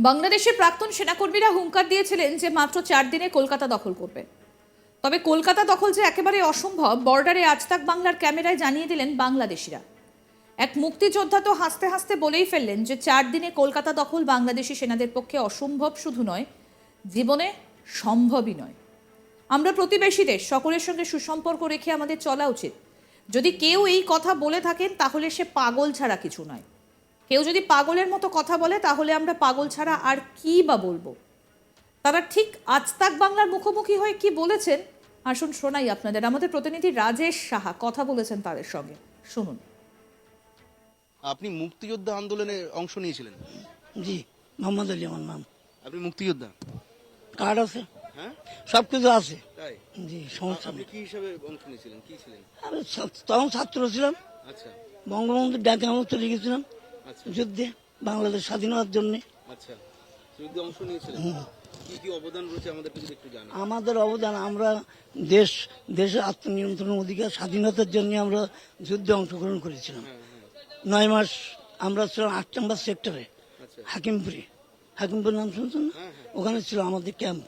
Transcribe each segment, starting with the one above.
বাংলাদেশের প্রাক্তন সেনাকর্মীরা হুঙ্কার দিয়েছিলেন যে মাত্র চার দিনে কলকাতা দখল করবে। তবে কলকাতা দখল যে একেবারে অসম্ভব, বর্ডারে আজতাক বাংলার ক্যামেরায় জানিয়ে দিলেন বাংলাদেশিরা। এক মুক্তিযোদ্ধা তো হাসতে হাসতে বলেই ফেললেন যে চার দিনে কলকাতা দখল বাংলাদেশি সেনাদের পক্ষে অসম্ভব শুধু নয়, জীবনে সম্ভবই নয়। আমরা প্রতিবেশী দেশ সকলের সঙ্গে সুসম্পর্ক রেখে আমাদের চলা উচিত। যদি কেউ এই কথা বলে থাকেন, তাহলে সে পাগল ছাড়া কিছু নয়। কেউ যদি পাগলের মতো কথা বলে তাহলে আমরা পাগল ছাড়া আর কি বা বলব? তারা ঠিক আজ তাক বাংলার মুখোমুখি হয়ে কি বলেছেন? আসুন শোনাই আপনাদের। আমাদের প্রতিনিধি রাজেশ সাহা কথা বলেছেন তাদের সঙ্গে। শুনুন। আপনি মুক্তিযোদ্ধা আন্দোলনে অংশ নিয়েছিলেন? জি মোহাম্মদ আলী আমার নাম। আপনি মুক্তিযোদ্ধা? কার্ড আছে? হ্যাঁ? সব কিছু আছে। তাই? জি সমস্যা আপনি কি হিসাবে অংশ নিয়েছিলেন? কি ছিলেন? আমি তখন ছাত্র ছিলাম। আচ্ছা। বঙ্গবন্ধুর ডাকে আমরা চলে গেছিলাম আচ্ছা যুদ্ধে বাংলাদেশ স্বাধীনতার জন্য। আচ্ছা। যুদ্ধে অংশ নিয়েছিলেন। কি কি অবদান আমাদের অবদান আমরা দেশ দেশের আত্মনিয়ন্ত্রণ অধিকার স্বাধীনতার জন্য আমরা যুদ্ধে অংশগ্রহণ করেছিলাম। নয় মাস আমরা ছিলাম আট নম্বর সেক্টরে হাকিমপুরে হাকিমপুরি। হাকিমপুর নাম শুনছেন না? ওখানে ছিল আমাদের ক্যাম্প।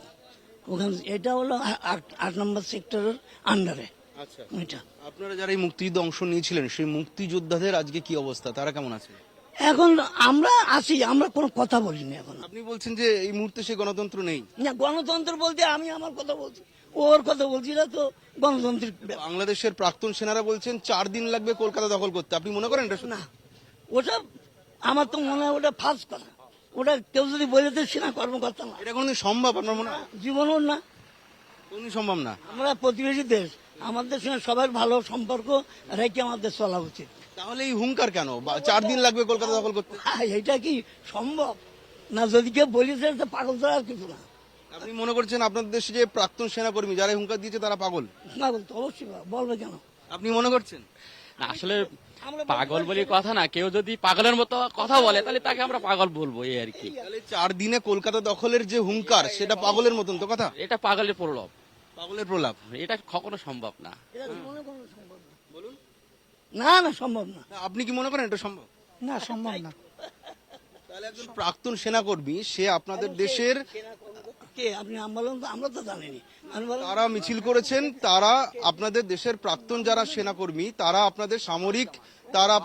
ওখানে এটা হলো আট- আট নম্বর সেক্টরের আন্ডারে। আচ্ছা। আপনারা যারা এই মুক্তিযুদ্ধে অংশ নিয়েছিলেন সেই মুক্তিযোদ্ধাদের আজকে কি অবস্থা? তারা কেমন আছে? এখন আমরা আছি আমরা কোনো কথা বলিনি এখন। আপনি বলছেন যে এই মুহূর্তে সে গণতন্ত্র নেই। না গণতন্ত্র বলতে আমি আমার কথা বলছি। ওর কথা বলছি না তো গণতন্ত্রের বাংলাদেশের প্রাক্তন সেনারা বলছেন চার দিন লাগবে কলকাতা দখল করতে। আপনি মনে করেন এটা? না ওটা আমার তো মনে হয় ওটা ফার্স্ট কথা। ওটা কেউ যদি বলে তো সেনা কর্মকর্তা না। এটা কোনো সম্ভব আপনার মনে হয়? জীবনও না। কোনোদিন সম্ভব না। আমরা প্রতিবেশী দেশ আমাদের সঙ্গে সবার ভালো সম্পর্ক রেখে আমাদের চলা উচিত। তাহলে এই হুঙ্কার কেন? বা- চার দিন লাগবে কলকাতা দখল করতে। এটা কি সম্ভব? না যদি কেউ বলিছে তো পাগল ছাড়া আর কিছু না। আপনি মনে করছেন আপনাদের দেশে যে প্রাক্তন সেনাকর্মী যারা হুঙ্কার দিয়েছে তারা পাগল? পাগল তো অবশ্যই বলবে কেন? আপনি মনে করছেন? না আসলে পাগল বলে কথা না। কেউ যদি পাগলের মতো কথা বলে তাহলে তাকে আমরা পাগল বলব এই আর কি। তাহলে চার দিনে কলকাতা দখলের যে হুঙ্কার সেটা পাগলের মতন তো কথা? এটা পাগলের প্রলোভ। পাগলের প্রলাপ। এটা কখনো সম্ভব না। এটা জীবনে সম্ভব না। না না সম্ভব না। আপনি কি মনে করেন এটা সম্ভব? না সম্ভব না। তাহলে একজন প্রাক্তন সেনাকর্মী সে আপনাদের দেশের কে আপনি নাম তো আমরা তো জানিনি। তারা মিছিল করেছেন তারা আপনাদের দেশের প্রাক্তন যারা সেনাকর্মী তারা আপনাদের সামরিক তারা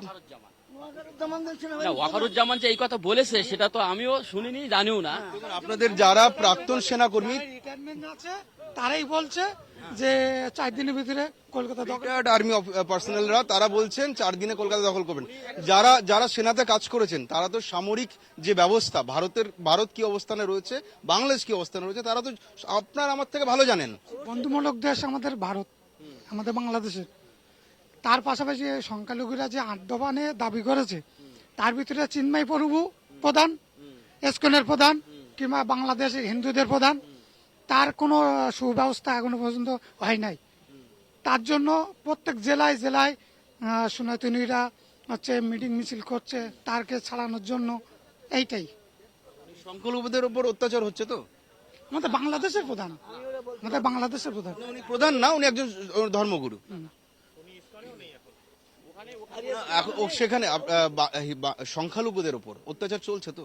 ওয়াকারুজ্জামান যে এই কথা বলেছে সেটা তো আমিও শুনিনি জানিও না। আপনাদের যারা প্রাক্তন সেনাকর্মী রিটায়ারমেন্ট আছে তারাই বলছে যে চার দিনের ভিতরে কলকাতা রিটায়ার্ড আর্মি পার্সোনালরা তারা বলছেন চার দিনে কলকাতা দখল করবেন। যারা যারা সেনাতে কাজ করেছেন তারা তো সামরিক যে ব্যবস্থা ভারতের ভারত কি অবস্থানে রয়েছে বাংলাদেশ কি অবস্থানে রয়েছে তারা তো আপনার আমার থেকে ভালো জানেন। বন্ধুমূলক দেশ আমাদের ভারত আমাদের বাংলাদেশের। তার পাশাপাশি সংখ্যালঘুরা যে আড্ডবানে দাবি করেছে তার ভিতরে চিন্ময় প্রভু প্রধান এসকনের প্রধান কিংবা বাংলাদেশের হিন্দুদের প্রধান তার কোনো সুব্যবস্থা এখনও পর্যন্ত হয় নাই। তার জন্য প্রত্যেক জেলায় জেলায় সনাতনীরা হচ্ছে মিটিং মিছিল করছে তারকে ছাড়ানোর জন্য এইটাই। সংখ্যালঘুদের উপর অত্যাচার হচ্ছে তো? আমাদের বাংলাদেশের প্রধান। আমাদের বাংলাদেশের প্রধান। উনি প্রধান না উনি একজন ধর্মগুরু। সেখানে সংখ্যালঘুদের উপর অত্যাচার চলছে তো?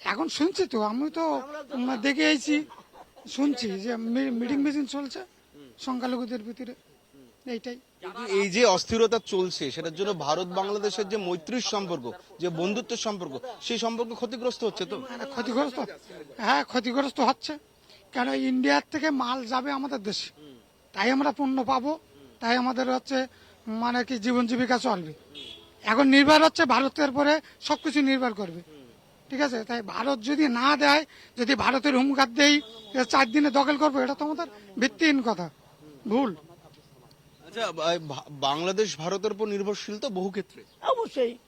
এখন শুনছি তো আমি তো দেখে এসেছি শুনছি যে মিটিং মিটিং চলছে সংখ্যালঘুদের ভিতরে। এইটাই। এই যে অস্থিরতা চলছে সেটার জন্য ভারত বাংলাদেশের যে মৈত্রীর সম্পর্ক যে বন্ধুত্বের সম্পর্ক সেই সম্পর্ক ক্ষতিগ্রস্ত হচ্ছে তো? মানে ক্ষতিগ্রস্ত। হ্যাঁ ক্ষতিগ্রস্ত হচ্ছে। কেন ইন্ডিয়ার থেকে মাল যাবে আমাদের দেশে। তাই আমরা পণ্য পাবো। তাই আমাদের হচ্ছে মানে কি জীবন জীবিকা চলবে। এখন নির্ভর হচ্ছে ভারতের পরে সবকিছু নির্ভর করবে। ঠিক আছে? তাই ভারত যদি না দেয় যদি ভারতের হুমকার দেই চার দিনে দখল করব এটা তো আমাদের ভিত্তিহীন কথা। ভুল। আচ্ছা বাংলাদেশ ভারতের উপর নির্ভরশীল তো বহু ক্ষেত্রে। অবশ্যই।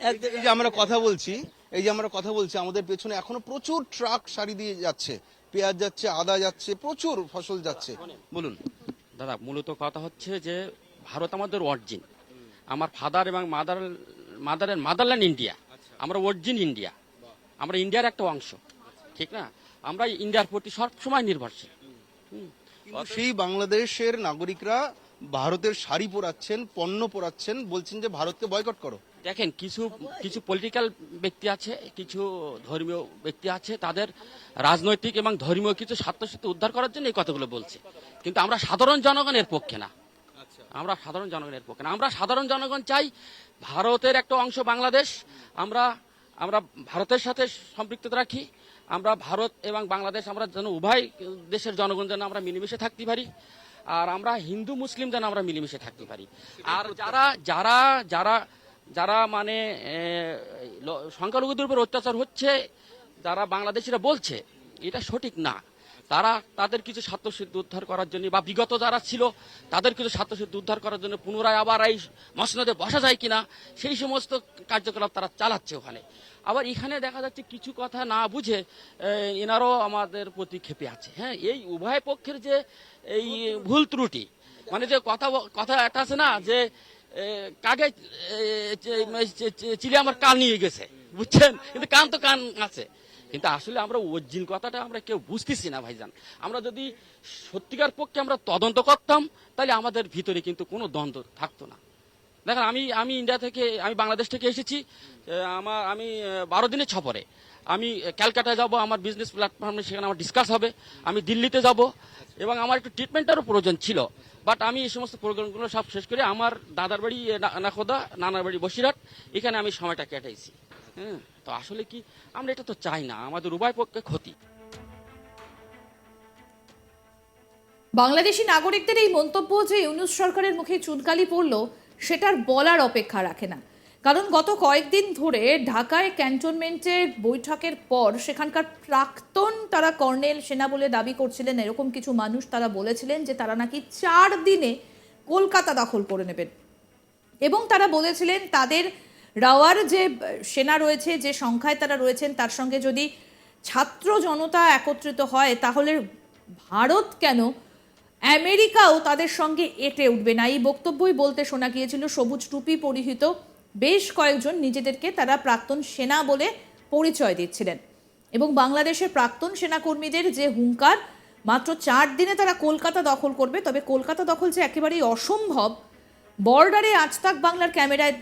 এই যে- এই যে আমরা কথা বলছি এই যে আমরা কথা বলছি আমাদের পেছনে এখনও প্রচুর ট্রাক সারি দিয়ে যাচ্ছে। পেঁয়াজ যাচ্ছে আদা যাচ্ছে প্রচুর ফসল যাচ্ছে। বলুন। দাদা মূলত কথা হচ্ছে যে ভারত আমাদের অরিজিন আমার ফাদার এবং মাদার মাদারের মাদারল্যান্ড ইন্ডিয়া আমরা অরিজিন ইন্ডিয়া আমরা ইন্ডিয়ার একটা অংশ। ঠিক না? আমরা ইন্ডিয়ার প্রতি সবসময় নির্ভরশীল। সেই বাংলাদেশের নাগরিকরা ভারতের শাড়ি পরাচ্ছেন পণ্য পরাচ্ছেন বলছেন যে ভারতকে বয়কট করো। দেখেন কিছু কিছু পলিটিক্যাল ব্যক্তি আছে কিছু ধর্মীয় ব্যক্তি আছে তাদের রাজনৈতিক এবং ধর্মীয় কিছু স্বার্থসিদ্ধি উদ্ধার করার জন্য এই কথাগুলো বলছে। কিন্তু আমরা সাধারণ জনগণের পক্ষে না। আমরা সাধারণ জনগণের পক্ষে না। আমরা সাধারণ জনগণ চাই ভারতের একটা অংশ বাংলাদেশ। আমরা আমরা ভারতের সাথে সম্পৃক্ততা রাখি। আমরা ভারত এবং বাংলাদেশ, আমরা যেন উভয় দেশের জনগণ যেন আমরা মিলেমিশে থাকতে পারি। আর আমরা হিন্দু, মুসলিম যেন আমরা মিলেমিশে থাকতে পারি। আর যারা যারা যারা যারা মানে সংখ্যালঘুদের উপর অত্যাচার হচ্ছে, যারা বাংলাদেশিরা বলছে, এটা সঠিক না। তারা তাদের কিছু স্বার্থসিদ্ধি উদ্ধার করার জন্য বা বিগত যারা ছিল তাদের কিছু স্বার্থসিদ্ধি উদ্ধার করার জন্য পুনরায় আবার এই মসনদে বসা যায় কিনা সেই সমস্ত কার্যকলাপ তারা চালাচ্ছে ওখানে আবার এখানে দেখা যাচ্ছে কিছু কথা না বুঝে এনারও আমাদের প্রতি ক্ষেপে আছে হ্যাঁ এই উভয় পক্ষের যে এই ভুল ত্রুটি মানে যে কথা কথা একটা আছে না যে কাকে চিলে আমার কান নিয়ে গেছে বুঝছেন কিন্তু কান তো কান আছে কিন্তু আসলে আমরা অরিজিন কথাটা আমরা কেউ বুঝতেছি না, ভাইজান। আমরা যদি সত্যিকার পক্ষে আমরা তদন্ত করতাম, তাহলে আমাদের ভিতরে কিন্তু কোনো দ্বন্দ্ব থাকতো না। দেখেন, আমি আমি ইন্ডিয়া থেকে, আমি বাংলাদেশ থেকে এসেছি আমার আমি বারো দিনের ছপরে আমি ক্যালকাটায় যাব, আমার বিজনেস প্ল্যাটফর্মে সেখানে আমার ডিসকাস হবে, আমি দিল্লিতে যাব, এবং আমার একটু ট্রিটমেন্টেরও প্রয়োজন ছিল। বাট আমি এই সমস্ত প্রোগ্রামগুলো সব শেষ করে আমার দাদার বাড়ি নাখোদা, নানার বাড়ি বসিরহাট, এখানে আমি সময়টা কেটাইছি। হ্যাঁ। তো আসলে কি আমরা এটা তো চাই না, আমাদের উভয় পক্ষে ক্ষতি। বাংলাদেশি নাগরিকদের এই মন্তব্য যে ইউনুস সরকারের মুখে চুনকালি পড়ল, সেটার বলার অপেক্ষা রাখে না। কারণ গত কয়েকদিন ধরে ঢাকায় ক্যান্টনমেন্টের বৈঠকের পর সেখানকার প্রাক্তন তারা কর্নেল সেনা বলে দাবি করছিলেন, এরকম কিছু মানুষ তারা বলেছিলেন যে তারা নাকি চার দিনে কলকাতা দখল করে নেবেন। এবং তারা বলেছিলেন তাদের রাওয়ার যে সেনা রয়েছে, যে সংখ্যায় তারা রয়েছেন, তার সঙ্গে যদি ছাত্র জনতা একত্রিত হয়, তাহলে ভারত কেন আমেরিকাও তাদের সঙ্গে এটে উঠবে না? এই বক্তব্যই বলতে শোনা গিয়েছিল, সবুজ টুপি পরিহিত বেশ কয়েকজন নিজেদেরকে তারা প্রাক্তন সেনা বলে পরিচয় দিচ্ছিলেন। এবং বাংলাদেশের প্রাক্তন সেনাকর্মীদের যে হুঙ্কার, মাত্র চার দিনে তারা কলকাতা দখল করবে। তবে কলকাতা দখল যে একেবারেই অসম্ভব, বর্ডারে আজ তাক বাংলার ক্যামেরায়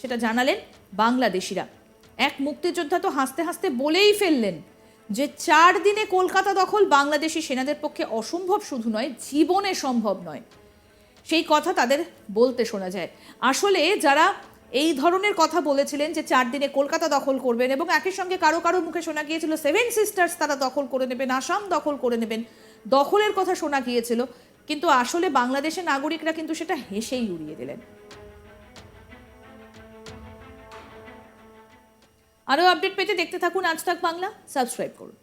সেটা জানালেন বাংলাদেশিরা। এক মুক্তিযোদ্ধা তো হাসতে হাসতে বলেই ফেললেন যে চার দিনে কলকাতা দখল বাংলাদেশি সেনাদের পক্ষে অসম্ভব শুধু নয়, জীবনে সম্ভব নয়। সেই কথা তাদের বলতে শোনা যায়। আসলে যারা এই ধরনের কথা বলেছিলেন যে চার দিনে কলকাতা দখল করবেন এবং একই সঙ্গে কারও কারও মুখে শোনা গিয়েছিল, সেভেন সিস্টার্স তারা দখল করে নেবেন, আসাম দখল করে নেবেন, দখলের কথা শোনা গিয়েছিল, কিন্তু আসলে বাংলাদেশের নাগরিকরা কিন্তু সেটা হেসেই উড়িয়ে দিলেন। আরও আপডেট পেতে দেখতে থাকুন আজ থাক বাংলা সাবস্ক্রাইব করুন।